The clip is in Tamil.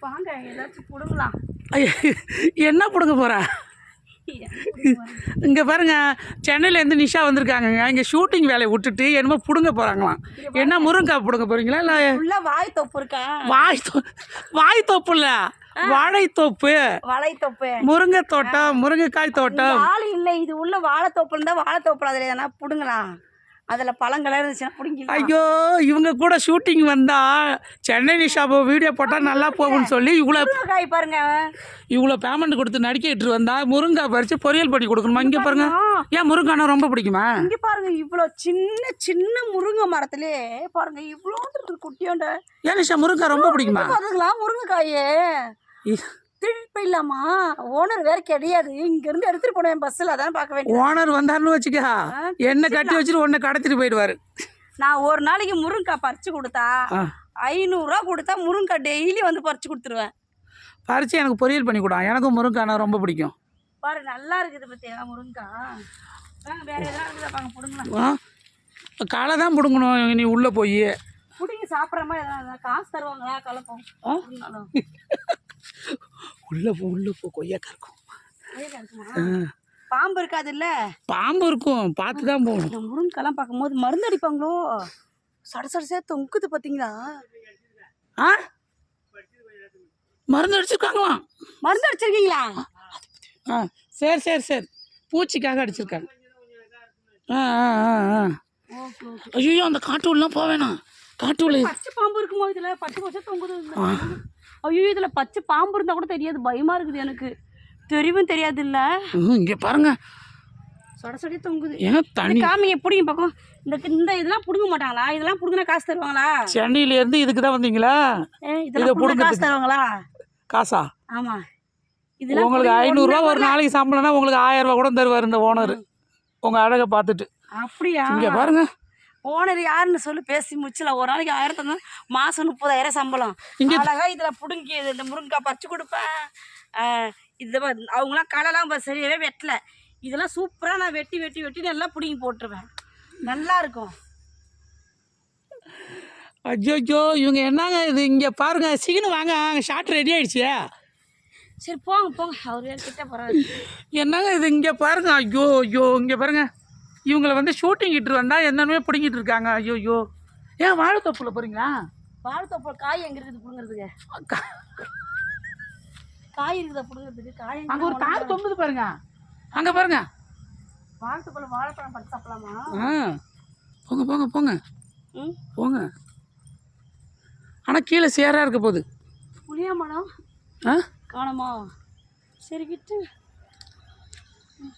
வாங்க ஏதாச்சும் புடுங்கலாம் என்ன பிடுங்க போகிறா இங்கே பாருங்க சென்னையிலேருந்து நிஷா வந்திருக்காங்கங்க. இங்கே ஷூட்டிங் வேலையை விட்டுட்டு என்னமோ பிடுங்க போகிறாங்களாம் என்ன முருங்கைக்காய் பிடுங்க போகிறீங்களா இல்லை உள்ள வாய் தொப்பு இருக்கா? வாய் தோ வாய் தோப்பு இல்லை வாழைத்தோப்பு வளை தொப்பு முருங்கை தோட்டம் முருங்கைக்காய் தோட்டம். வாழை இல்லை. இது உள்ள வாழைத்தோப்பு இருந்தா வாழைத்தோப்புல அதில் எதனா புடுங்கலாம் அதில் பழங்களாக இருந்துச்சுன்னா பிடிங்கலாம் ஐயோ இவங்க கூட ஷூட்டிங் வந்தா சென்னை நிஷா வீடியோ போட்டால் நல்லா போகும்னு சொல்லி இவ்வளோ காய் பாருங்க இவ்வளோ பேமெண்ட் கொடுத்து நடிக்கிட்டு வந்தா முருங்காய் பறித்து பொரியல் பண்ணி கொடுக்கணுமா? இங்கே பாருங்க. ஏன் முருங்கானா ரொம்ப பிடிக்குமா? இங்க பாருங்க இவ்வளோ சின்ன சின்ன முருங்கை மரத்திலே பாருங்க இவ்வளோ குட்டியோண்ட. ஏன் நிஷா முருங்காய் ரொம்ப பிடிக்குமா? பாத்துக்கலாம் முருங்கைக்காயே இ- திருப்பி போயிடலாமா ஓனர் வேற கிடையாது. இங்க இருந்து எடுத்துட்டு போனேன் பஸ்ஸில் அதான் பார்க்க வேண்டியது? ஓனர் வந்தாருன்னு வச்சுக்க. என்ன கட்டி வச்சுட்டு உன்னை கடத்திட்டு போயிடுவாரு. நான் ஒரு நாளைக்கு முருங்கைக்காய் பறிச்சு கொடுத்தா ஐநூறுரூவா கொடுத்தா முருங்கைக்காய் டெய்லி வந்து பறிச்சு கொடுத்துருவேன். பறித்து எனக்கு பொரியல் பண்ணி கொடு. எனக்கும் முருங்கானா ரொம்ப பிடிக்கும். பாரு நல்லா இருக்குது பத்தியா முருங்கைக்காய் வேற பாங்க பிடுங்கலாம். களை தான் பிடுங்கணும் நீ உள்ளே போய். பிடிங்க சாப்பிட்ற மாதிரி எதனா காசு தருவாங்களா கலப்போம். உள்ளே போ உள்ளே போ கொய்யாக்கா இருக்கும். பாம்பு இருக்காது இல்ல பாம்பு இருக்கும். பார்த்து தான் போகணும். இந்த முருங்கைக்கெல்லாம் பார்க்கும்போது மருந்து அடிப்பாங்களோ? சட சடசே தொங்குது பார்த்தீங்களா? ஆ? மருந்து அடிச்சிருக்காங்களாம். மருந்து அடிச்சிருக்கீங்களா? ஆ சரி சரி சரி. பூச்சிக்காக அடிச்சிருக்காங்க. ஆ ஆ ஆ ஆ. ஐயோ அந்த காட்டு உள்ளலாம் போக வேணாம். காட்டு உள்ள பச்சை பாம்பு இருக்குமோ இதுல? பச்சை பச்சை தொங்குது. ஐயோ இதுல பச்சை பாம்பு இருந்தா கூட தெரியாது. பயமா இருக்குது எனக்கு. தெரியவும் தெரியாது இல்ல இங்கே பாருங்க. சொட சொடி தொங்குது. ஏன் தண்ணி? காமிங்க பிடிங்க பக்கம். இந்த இந்த இதெல்லாம் பிடுங்க மாட்டாங்களா? இதெல்லாம் பிடுங்கினா காசு தருவாங்களா? சென்னையிலேருந்து இதுக்கு தான் வந்தீங்களா? இதெல்லாம் பிடுங்க காசு தருவாங்களா? காசா? ஆமா. இதெல்லாம் உங்களுக்கு ஐநூறுரூவா ஒரு நாளைக்கு சம்பளம்னா உங்களுக்கு ஆயிரம் ரூபா கூட தருவார் இந்த ஓனர். உங்கள் அழகை பார்த்துட்டு. அப்படியா? இங்கே பாருங்க. ஓனர் யாருன்னு சொல்லி பேசி முச்சில ஒரு நாளைக்கு ஆயிரத்தி மாசம் முப்பதாயிரம் சம்பளம். இங்க- அழகா இதுல புடுங்கி இந்த முருங்கைக்காய் பறிச்சு கொடுப்பேன். இது அவங்களாம் களைலாம் சரியாவே வெட்டல. இதெல்லாம் சூப்பரா நான் வெட்டி வெட்டி வெட்டி நல்லா புடுங்கி போட்டுருவேன். நல்லா இருக்கும். அஜோஜோ இவங்க என்னங்க இது? இங்கே பாருங்க சீக்கிரம் வாங்க. ஷார்ட் ரெடி ஆயிடுச்சு. சரி போங்க போங்க. அவர் கிட்ட போறாரு. என்னங்க இது? இங்கே பாருங்க. ஐயோ ஐயோ இங்கே பாருங்க. இவங்களை வந்து ஷூட்டிங் இட்டு வந்தால் என்னென்னமே பிடுங்கிட்டு இருக்காங்க. ஐயோ ஏன் வாழைத்தோப்புல போகிறீங்களா வாழைத்தோப்பு காய் எங்க இருக்குது புடுங்கிறதுக்கு? காய் இருக்குதா புடுங்கிறதுக்கு? காய் அங்கே ஒரு கார் தொங்குது பாருங்க. அங்கே பாருங்க. வாழைத்தோப்புல வாழைப்பழம் பறிச்சு சாப்பிடலாமா? ஆ. போங்க போங்க போங்க. போங்க. ஆனால் கீழே சேராக இருக்க போகுது. புளியா மரம் ஆ? காணுமா? சரி விட்டு.